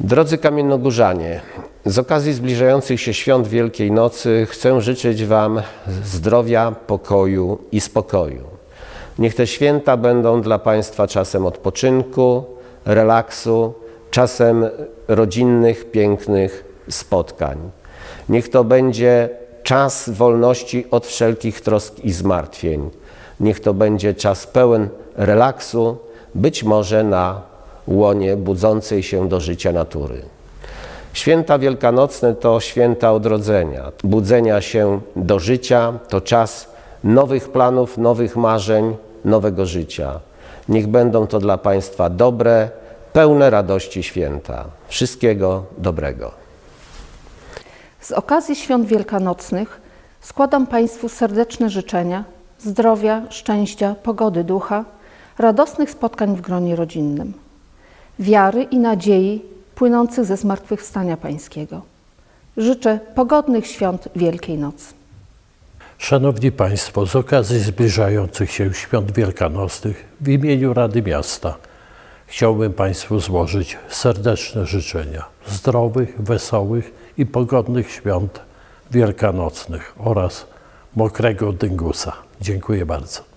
Drodzy kamiennogórzanie, z okazji zbliżających się świąt Wielkiej Nocy chcę życzyć Wam zdrowia, pokoju i spokoju. Niech te święta będą dla Państwa czasem odpoczynku, relaksu, czasem rodzinnych, pięknych spotkań. Niech to będzie czas wolności od wszelkich trosk i zmartwień. Niech to będzie czas pełen relaksu, być może na łonie budzącej się do życia natury. Święta wielkanocne to święta odrodzenia, budzenia się do życia, to czas nowych planów, nowych marzeń, nowego życia. Niech będą to dla Państwa dobre, pełne radości święta. Wszystkiego dobrego. Z okazji świąt wielkanocnych składam Państwu serdeczne życzenia zdrowia, szczęścia, pogody ducha, radosnych spotkań w gronie rodzinnym, wiary i nadziei płynących ze zmartwychwstania Pańskiego. Życzę pogodnych świąt Wielkiej Nocy. Szanowni Państwo, z okazji zbliżających się świąt wielkanocnych w imieniu Rady Miasta chciałbym Państwu złożyć serdeczne życzenia zdrowych, wesołych i pogodnych świąt wielkanocnych oraz mokrego dyngusa. Dziękuję bardzo.